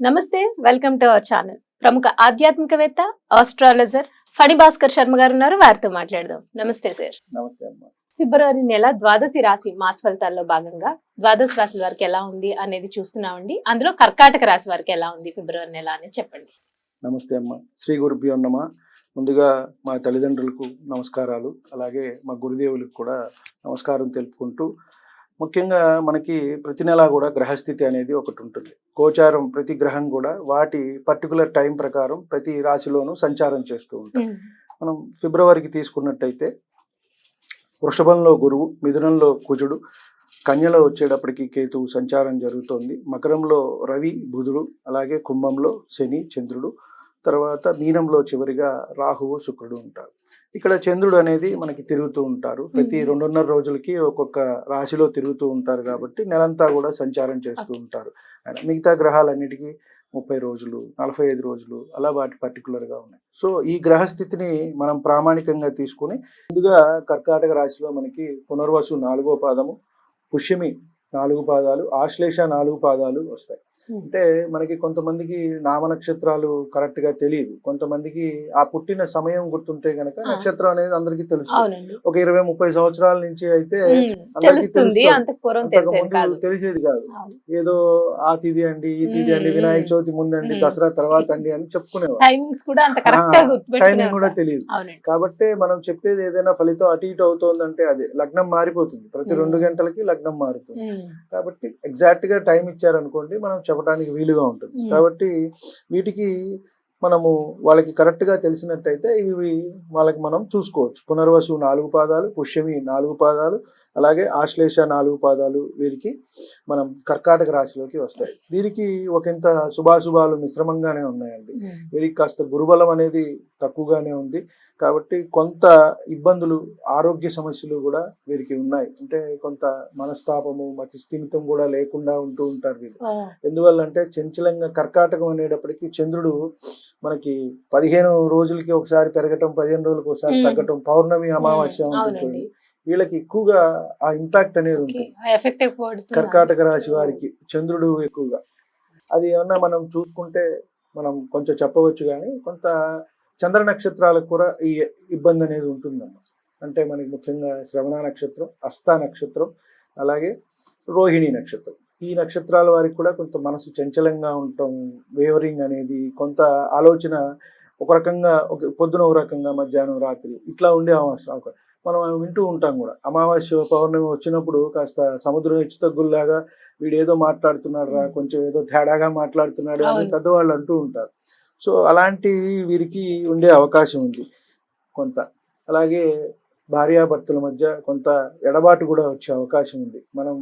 నమస్తే welcome to our channel. ప్రముఖ ఆధ్యాత్మికవేత్త ఆస్ట్రాలజర్ ఫణి భాస్కర్ శర్మ గారు ఉన్నారు. వారితో మాట్లాడదాం. నమస్తే సార్. నమస్తే అమ్మా. ఫిబ్రవరి నెల ద్వాదశి రాశి మాస ఫలితాల్లో భాగంగా ద్వాదశ రాశుల వారికి ఎలా ఉంది అనేది చూస్తున్నామండి. అందులో కర్కాటక రాశి వారికి ఎలా ఉంది ఫిబ్రవరి నెల అనేది చెప్పండి. నమస్తే అమ్మా. శ్రీ గురుభ్యో నమ. ముందుగా మా తల్లిదండ్రులకు నమస్కారాలు. అలాగే మా గురుదేవులకు కూడా నమస్కారం తెలుపుకుంటూ ముఖ్యంగా మనకి ప్రతి నెల కూడా గ్రహస్థితి అనేది ఒకటి ఉంటుంది. గోచారం ప్రతి గ్రహం కూడా వాటి పర్టికులర్ టైం ప్రకారం ప్రతి రాశిలోనూ సంచారం చేస్తూ ఉంటాం. మనం ఫిబ్రవరికి తీసుకున్నట్టయితే వృషభంలో గురువు మిథునంలో కుజుడు కన్యలో వచ్చేటప్పటికి కేతువు సంచారం జరుగుతోంది. మకరంలో రవి బుధుడు అలాగే కుంభంలో శని చంద్రుడు తర్వాత మీనంలో చివరిగా రాహువు శుక్రుడు ఉంటారు. ఇక్కడ చంద్రుడు అనేది మనకి తిరుగుతూ ఉంటారు. ప్రతి. రెండున్నర రోజులకి ఒక్కొక్క రాశిలో తిరుగుతూ ఉంటారు కాబట్టి నెలంతా కూడా సంచారం చేస్తూ ఉంటారు. మిగతా గ్రహాలన్నిటికీ ముప్పై రోజులు నలభై ఐదు రోజులు అలా వాటి పర్టికులర్గా ఉన్నాయి. సో ఈ గ్రహస్థితిని మనం ప్రామాణికంగా తీసుకుని ముందుగా కర్కాటక రాశిలో మనకి పునర్వసు నాలుగో పాదము పుష్యమి నాలుగు పాదాలు ఆశ్లేష నాలుగు పాదాలు వస్తాయి. అంటే మనకి కొంతమందికి నామ నక్షత్రాలు కరెక్ట్గా తెలియదు. కొంతమందికి ఆ పుట్టిన సమయం గుర్తుంటే గనక Ah. నక్షత్రం అనేది అందరికీ తెలుసు ఒక ఇరవై ముప్పై సంవత్సరాల నుంచి అయితే అంతకు తెలిసేది కాదు. ఏదో ఆ తిథి అండి ఈ తిథి అండి మ్మ్. వినాయక చవితి ముందండి. దసరా తర్వాత అండి అని చెప్పుకునేవారు. కరెక్ట్గా టైమింగ్ కూడా తెలియదు. కాబట్టి మనం చెప్పేది ఏదైనా ఫలితం అటు ఇటు అవుతోందంటే అదే లగ్నం మారిపోతుంది. ప్రతి. రెండు గంటలకి లగ్నం మారుతుంది. కాబట్టి ఎగ్జాక్ట్గా టైం ఇచ్చారనుకోండి మనం చెప్పడానికి వీలుగా ఉంటుంది మ్మ్. కాబట్టి వీటికి మనము వాళ్ళకి కరెక్ట్గా తెలిసినట్టయితే ఇవి వాళ్ళకి మనం చూసుకోవచ్చు. పునర్వసు నాలుగు పాదాలు పుష్యమి నాలుగు పాదాలు అలాగే ఆశ్లేష నాలుగు పాదాలు వీరికి మనం కర్కాటక రాశిలోకి వస్తాయి. వీరికి ఒకంత శుభాశుభాలు మిశ్రమంగానే ఉన్నాయండి. ఉమ్, వీరికి కాస్త గురుబలం అనేది తక్కువగానే ఉంది. కాబట్టి కొంత ఇబ్బందులు ఆరోగ్య సమస్యలు కూడా వీరికి ఉన్నాయి. అంటే కొంత మనస్తాపము మతి స్థిమితం కూడా లేకుండా ఉంటూ ఉంటారు వీళ్ళు. ఎందువల్ల అంటే చంచలంగా కర్కాటకం అనేటప్పటికి చంద్రుడు మనకి పదిహేను రోజులకి ఒకసారి పెరగటం పదిహేను రోజులకి ఒకసారి. తగ్గటం పౌర్ణమి అమావాస్య ఉంటుంది. వీళ్ళకి ఎక్కువగా ఆ ఇంపాక్ట్ అనేది ఉంటుంది. కర్కాటక రాశి వారికి చంద్రుడు ఎక్కువగా. అది ఏమన్నా మనం చూసుకుంటే మనం కొంచెం చెప్పవచ్చు కానీ కొంత చంద్ర నక్షత్రాలకు కూడా ఈ ఇబ్బంది అనేది ఉంటుందన్నమాట. అంటే మనకి ముఖ్యంగా శ్రవణ నక్షత్రం అస్తా నక్షత్రం అలాగే రోహిణి నక్షత్రం. ఈ నక్షత్రాల వారికి కూడా కొంత మనసు చంచలంగా ఉండటం వేవరింగ్ అనేది కొంత ఆలోచన ఒక రకంగా ఒక పొద్దున ఒక రకంగా మధ్యాహ్నం రాత్రి ఇట్లా ఉండే అవకాశం. అవకాశం మనం వింటూ ఉంటాం కూడా. అమావాస్య పౌర్ణమి వచ్చినప్పుడు కాస్త సముద్రం హెచ్చు తగ్గుల్లాగా వీడు ఏదో మాట్లాడుతున్నాడు రా కొంచెం ఏదో తేడాగా మాట్లాడుతున్నాడు అని. పెద్దవాళ్ళు అంటూ ఉంటారు. సో అలాంటివి వీరికి ఉండే అవకాశం ఉంది కొంత. అలాగే భార్యాభర్తల మధ్య కొంత ఎడబాటు కూడా వచ్చే అవకాశం ఉంది. మనం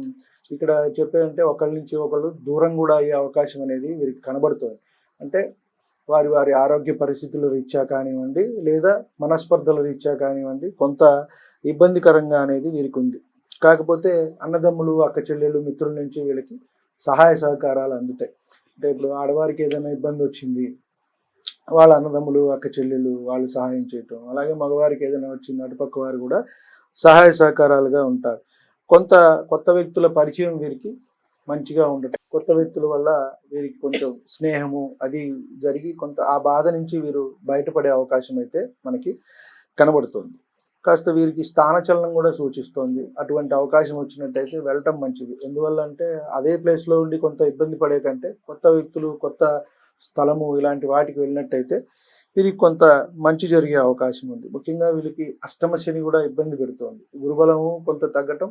ఇక్కడ చెప్పేదంటే ఒకళ్ళ నుంచి ఒకళ్ళు దూరం కూడా అయ్యే అవకాశం అనేది వీరికి కనబడుతుంది. అంటే వారి వారి ఆరోగ్య పరిస్థితుల రీత్యా కానివ్వండి లేదా మనస్పర్ధల రీత్యా కానివ్వండి కొంత ఇబ్బందికరంగా అనేది వీరికి ఉంది. కాకపోతే అన్నదమ్ములు అక్క చెల్లెళ్ళు మిత్రుల నుంచి వీళ్ళకి సహాయ సహకారాలు అందుతాయి. అంటే ఇప్పుడు ఆడవారికి ఏదైనా ఇబ్బంది వచ్చింది వాళ్ళ అన్నదమ్ములు అక్క చెల్లెలు వాళ్ళు సహాయం చేయటం అలాగే మగవారికి ఏదైనా వచ్చింది అటుపక్క వారు కూడా సహాయ సహకారాలుగా ఉంటారు. కొంత కొత్త వ్యక్తుల పరిచయం వీరికి మంచిగా ఉండటం. కొత్త వ్యక్తుల వల్ల వీరికి కొంచెం స్నేహము అది జరిగి కొంత ఆ బాధ నుంచి వీరు బయటపడే అవకాశం అయితే మనకి కనబడుతుంది. కాస్త వీరికి స్థానచలనం కూడా సూచిస్తోంది. అటువంటి అవకాశం వచ్చినట్టయితే వెళ్ళటం మంచిది. ఎందువల్ల అంటే అదే ప్లేస్లో ఉండి కొంత ఇబ్బంది పడే కంటే కొత్త వ్యక్తులు కొత్త స్థలము ఇలాంటి వాటికి వెళ్ళినట్టయితే వీరికి కొంత మంచి జరిగే అవకాశం ఉంది. ముఖ్యంగా వీళ్ళకి అష్టమ శని కూడా ఇబ్బంది పెడుతోంది. గురుబలము కొంత తగ్గటం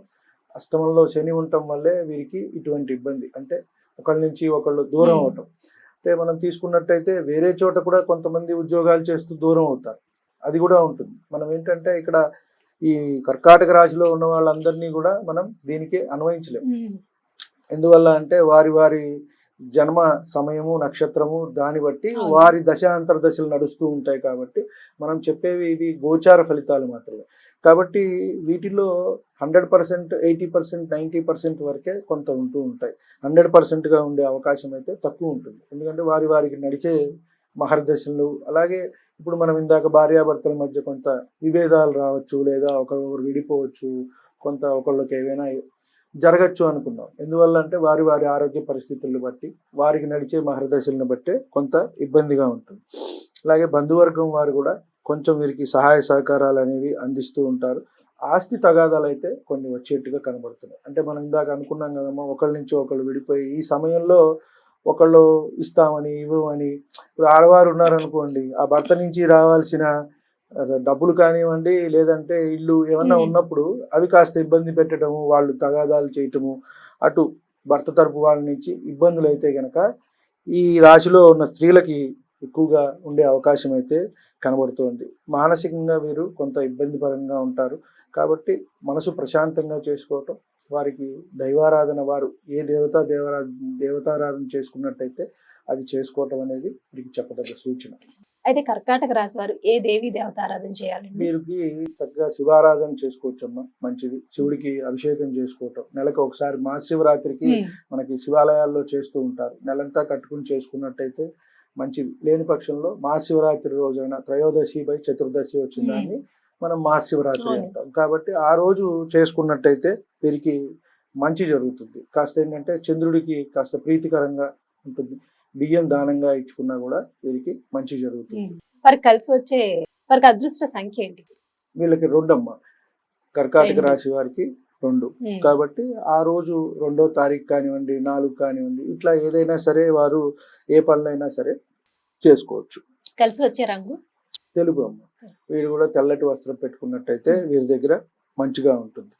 అష్టమంలో శని ఉండటం వల్లే వీరికి ఇటువంటి ఇబ్బంది. అంటే ఒకళ్ళ నుంచి ఒకళ్ళు దూరం. అవటం. అంటే మనం తీసుకున్నట్టయితే వేరే చోట కూడా కొంతమంది ఉద్యోగాలు చేస్తూ దూరం అవుతారు. అది కూడా ఉంటుంది. మనం ఏంటంటే ఇక్కడ ఈ కర్కాటక రాశిలో ఉన్న వాళ్ళందరినీ కూడా మనం దీనికి అన్వయించలేము ఎందువల్ల అంటే వారి వారి జన్మ సమయము నక్షత్రము దాన్ని బట్టి. వారి దశాంతర దశలు నడుస్తూ ఉంటాయి కాబట్టి మనం చెప్పేవి ఇవి గోచార ఫలితాలు మాత్రమే. కాబట్టి వీటిలో hundred percent eighty percent ninety percent వరకే కొంత ఉంటూ ఉంటాయి. హండ్రెడ్ పర్సెంట్గా ఉండే అవకాశం అయితే తక్కువ ఉంటుంది. ఎందుకంటే వారి వారికి నడిచే మహర్దశలు అలాగే ఇప్పుడు మనం ఇందాక భార్యాభర్తల మధ్య కొంత విభేదాలు రావచ్చు లేదా ఒకరు విడిపోవచ్చు కొంత ఒకళ్ళకి ఏవైనా జరగచ్చు అనుకున్నాం. ఎందువల్ల అంటే వారి వారి ఆరోగ్య పరిస్థితులను బట్టి వారికి నడిచే మహర్దశలను బట్టే కొంత ఇబ్బందిగా ఉంటుంది. అలాగే బంధువర్గం వారు కూడా కొంచెం వీరికి సహాయ సహకారాలు అనేవి అందిస్తూ ఉంటారు. ఆస్తి తగాదాలు అయితే కొన్ని వచ్చేట్టుగా కనబడుతున్నాయి. అంటే మనం ఇందాక అనుకున్నాం కదమ్మా ఒకళ్ళ నుంచి ఒకళ్ళు విడిపోయి ఈ సమయంలో ఒకళ్ళు ఇస్తామని ఇవ్వమని ఇప్పుడు ఆడవారు ఉన్నారనుకోండి ఆ భర్త నుంచి రావాల్సిన డబ్బులు కానివ్వండి లేదంటే ఇల్లు ఏమన్నా. ఉన్నప్పుడు అవి కాస్త ఇబ్బంది పెట్టడము వాళ్ళు తగాదాలు చేయటము అటు భర్త తరపు వాళ్ళ నుంచి ఇబ్బందులు అయితే గనక ఈ రాశిలో ఉన్న స్త్రీలకి ఎక్కువగా ఉండే అవకాశం అయితే కనబడుతోంది. మానసికంగా వీరు కొంత ఇబ్బందిపరంగా ఉంటారు. కాబట్టి మనసు ప్రశాంతంగా చేసుకోవటం వారికి దైవారాధన వారు ఏ దేవతా దేవరా దేవతారాధన చేసుకున్నట్టయితే అది చేసుకోవటం అనేది వీరికి చెప్పదగ్గ సూచన. అయితే కర్కాటక రాశి వారు ఏ దేవి దేవతారాధన చేయాలండి వీరికి చక్కగా శివారాధన చేసుకోవచ్చమ్మా మంచిది. శివుడికి అభిషేకం చేసుకోవటం. నెలకు ఒకసారి మహాశివరాత్రికి మనకి శివాలయాల్లో చేస్తూ ఉంటారు. నెలంతా కట్టుకుని చేసుకున్నట్టయితే మంచిది. లేని పక్షంలో మహాశివరాత్రి రోజైన త్రయోదశి బై చతుర్దశి వచ్చిన దాన్ని మనం మహాశివరాత్రి. అంటాం. కాబట్టి ఆ రోజు చేసుకున్నట్టయితే వీరికి మంచి జరుగుతుంది. కాస్త ఏంటంటే చంద్రుడికి కాస్త ప్రీతికరంగా ఉంటుంది. బియ్యం దానంగా ఇచ్చుకున్నా కూడా వీరికి మంచి జరుగుతుంది. వారికి కలిసి వచ్చే వారికి అదృష్ట సంఖ్య ఏంటి? వీళ్ళకి రెండమ్మ. కర్కాటక. రాశి వారికి రెండు. కాబట్టి ఆ రోజు రెండో తారీఖు కానివ్వండి నాలుగు కానివ్వండి ఇట్లా ఏదైనా సరే వారు ఏ పనులైనా సరే చేసుకోవచ్చు. కలిసి వచ్చే రంగు? తెలుగు అమ్మ. వీరు కూడా తెల్లటి వస్త్రం పెట్టుకున్నట్టయితే వీరి దగ్గర మంచిగా ఉంటుంది.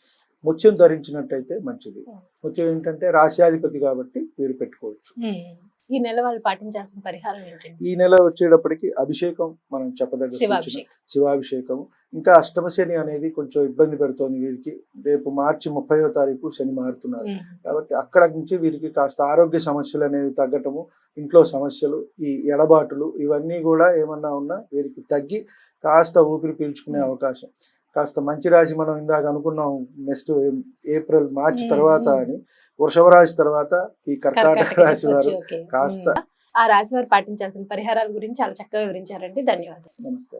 ముత్యం ధరించినట్టయితే మంచిది. ముత్యం ఏంటంటే రాశ్యాధిపతి కాబట్టి వీరు పెట్టుకోవచ్చు. ఈ నెల వాళ్ళు పాటించాల్సిన పరిహారం ఏంటండి? ఈ నెల వచ్చేటప్పటికి అభిషేకం మనం చెప్పదగ్గ శివాభిషేకం. ఇంకా అష్టమ శని అనేది కొంచెం ఇబ్బంది పెడుతోంది వీరికి. రేపు మార్చి ముప్పయో తారీఖు శని మారుతున్నారు. కాబట్టి అక్కడ నుంచి వీరికి కాస్త ఆరోగ్య సమస్యలు అనేవి తగ్గటము ఇంట్లో సమస్యలు ఈ ఎడబాటులు ఇవన్నీ కూడా ఏమన్నా ఉన్నా వీరికి తగ్గి కాస్త ఊపిరి పీల్చుకునే అవకాశం. కాస్త మంచి రాశి మనం ఇందాక అనుకున్నాం నెక్స్ట్ ఏప్రిల్ మార్చి తర్వాత. అని వృషభ రాశి తర్వాత ఈ కర్కాటక రాశి వారు. కాస్త. ఆ రాశి వారు పాటించాల్సిన పరిహారాల గురించి చాలా చక్కగా వివరించారండి ధన్యవాదాలు నమస్తే